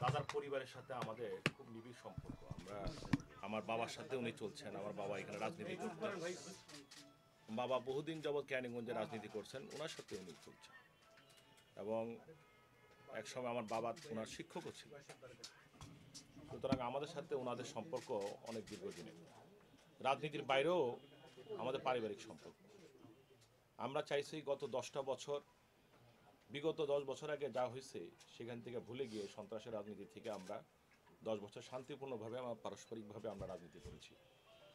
দাদার পরিবারের সাথে আমাদের খুব নিবিড় সম্পর্ক। আমরা আমার বাবার সাথে উনি চলছেন, আমার বাবা এখানে রাজনীতি করতেন। বাবা বহুদিন যাবৎ ক্যানিগঞ্জে রাজনীতি করছেন ওনার সাথে উনি চলছেন। এবং একসময় আমার বাবা ওনার শিক্ষকও ছিল সুতরাং আমাদের সাথে ওনাদের সম্পর্ক অনেক দীর্ঘদিনের। রাজনীতির বাইরেও আমাদের পারিবারিক সম্পর্ক। আমরা চাইছি গত দশটা বছর বিগত দশ বছর আগে যা হয়েছে, সেখান থেকে ভুলে গিয়ে সন্ত্রাসের রাজনীতি থেকে আমরা দশ বছর শান্তিপূর্ণভাবে আমরা পারস্পরিকভাবে আমরা রাজনীতি করেছি।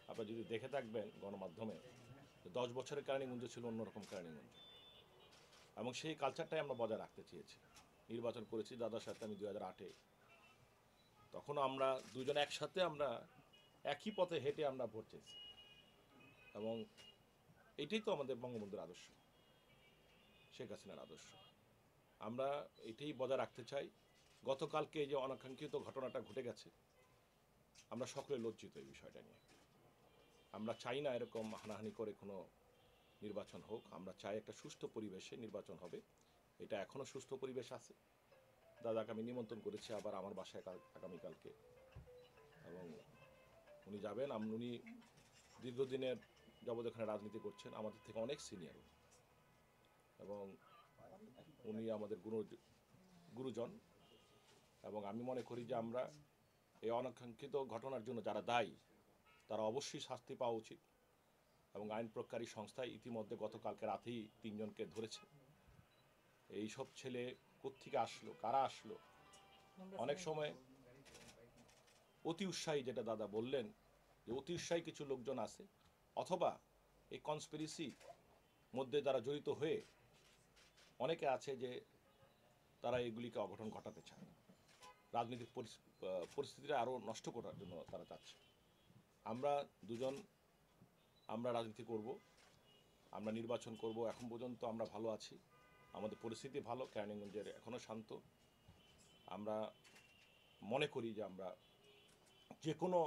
আপনারা যদি দেখে থাকবেন গণমাধ্যমে দশ বছরের কারণীগঞ্জ ছিল অন্যরকম কারণীগঞ্জ এবং সেই কালচারটাই আমরা বজায় রাখতে চেয়েছি। নির্বাচন করেছি দাদার সাথে আমি দু হাজার আটে। তখনও আমরা দুজন একসাথে আমরা একই পথে হেঁটে আমরা ভোট চেয়েছি। এবং এটাই তো আমাদের বঙ্গবন্ধুর আদর্শ। শেখ হাসিনার আদর্শ। আমরা এটাই বজায় রাখতে চাই, গতকালকে এই যে অনাকাঙ্ক্ষিত ঘটনাটা ঘটে গেছে, আমরা সকলে লজ্জিত এই বিষয়টা নিয়ে। আমরা চাই না এরকম হানাহানি করে কোনো নির্বাচন হোক, আমরা চাই একটা সুস্থ পরিবেশে নির্বাচন হবে। এটা এখনও সুস্থ পরিবেশ আছে। দাদাকে আমি নিমন্ত্রণ করেছি আবার আমার বাসায় কাল, আগামীকালকে। এবং উনি যাবেন উনি দীর্ঘদিনের যাবৎ এখানে রাজনীতি করছেন, আমাদের থেকে অনেক সিনিয়র এবং উনি আমাদের গুরু, গুরুজন। এবং আমি মনে করি যে আমরা এই অনাকাঙ্ক্ষিত ঘটনার জন্য যারা দায়ী, তারা অবশ্যই শাস্তি পাওয়া উচিত। এবং আইন প্রকারী সংস্থায় ইতিমধ্যে গতকালকে রাতেই তিনজনকে ধরেছে। এই সব ছেলে কোত্থেকে আসলো, কারা আসলো? অনেক সময় অতি উৎসাহী, যেটা দাদা বললেন, যে অতি উৎসাহী কিছু লোকজন আছে, অথবা এই কনস্পিরেসি মধ্যে যারা জড়িত হয়ে অনেকে আছে যে তারা এগুলিকে অঘটন ঘটাতে চায় রাজনৈতিক পরিস্থিতিটা আরও নষ্ট করার জন্য তারা চাচ্ছে। আমরা দুজন, আমরা রাজনীতি করব, আমরা নির্বাচন করব, এখন পর্যন্ত আমরা ভালো আছি। আমাদের পরিস্থিতি ভালো ক্যানিগঞ্জের এখনও শান্ত। আমরা মনে করি যে আমরা যে কোনো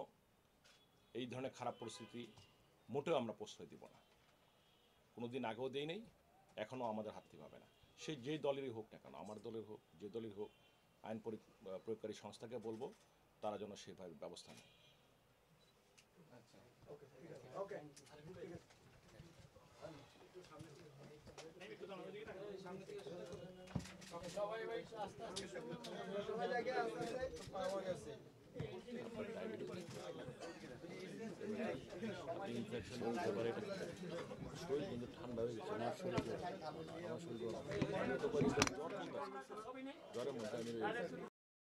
এই ধরনের খারাপ পরিস্থিতি মোটেও আমরা প্রশ্রয় দিব না। কোনো দিন আগেও দেই নেই এখনও আমাদের হাত পাবে না। সে যে দলেরই হোক না কেন আমার দলের হোক যে দলের হোক আইন পরি- প্রয়োগকারী সংস্থাকে বলব তারা যেন সেভাবে ব্যবস্থা নেয় ইনফেকশন হতে পারে শরীর কিন্তু ঠান্ডা হয়ে গেছে আমার শরীর গরম। আমার শরীর पानी त गरम हुन्छ